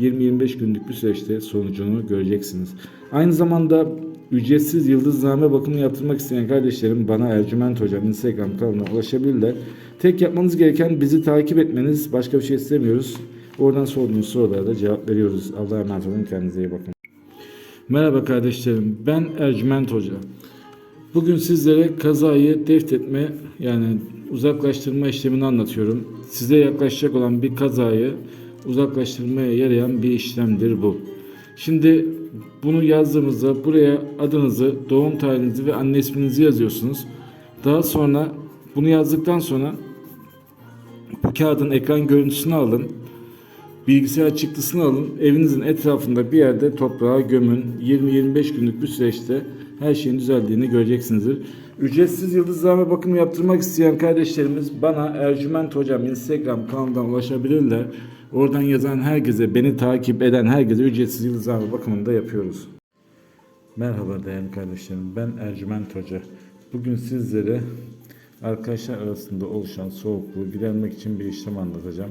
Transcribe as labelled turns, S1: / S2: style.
S1: 20-25 günlük bir süreçte sonucunu göreceksiniz. Aynı zamanda ücretsiz yıldızname bakımı yaptırmak isteyen kardeşlerim bana Ercüment Hocam Instagram kanalına ulaşabilirler. Tek yapmanız gereken bizi takip etmeniz. Başka bir şey istemiyoruz. Oradan sorduğunuz sorulara da cevap veriyoruz. Allah'a emanet olun. Kendinize iyi bakın. Merhaba kardeşlerim. Ben Ercüment Hoca. Bugün sizlere kazayı deftetme yani uzaklaştırma işlemini anlatıyorum. Size yaklaşacak olan bir kazayı uzaklaştırmaya yarayan bir işlemdir bu. Şimdi bunu yazdığımızda buraya adınızı, doğum tarihinizi ve anne isminizi yazıyorsunuz. Daha sonra bunu yazdıktan sonra bu kağıdın ekran görüntüsünü alın. Bilgisayar çıktısını alın. Evinizin etrafında bir yerde toprağa gömün. 20-25 günlük bir süreçte her şeyin düzeldiğini göreceksinizdir. Ücretsiz yıldızname bakımı yaptırmak isteyen kardeşlerimiz bana Ercüment Hocam Instagram kanalından ulaşabilirler. Oradan yazan herkese, beni takip eden herkese ücretsiz yıldızname bakımını da yapıyoruz. Merhaba değerli kardeşlerim. Ben Ercüment Hoca. Bugün sizlere arkadaşlar arasında oluşan soğukluğu gidermek için bir işlem anlatacağım.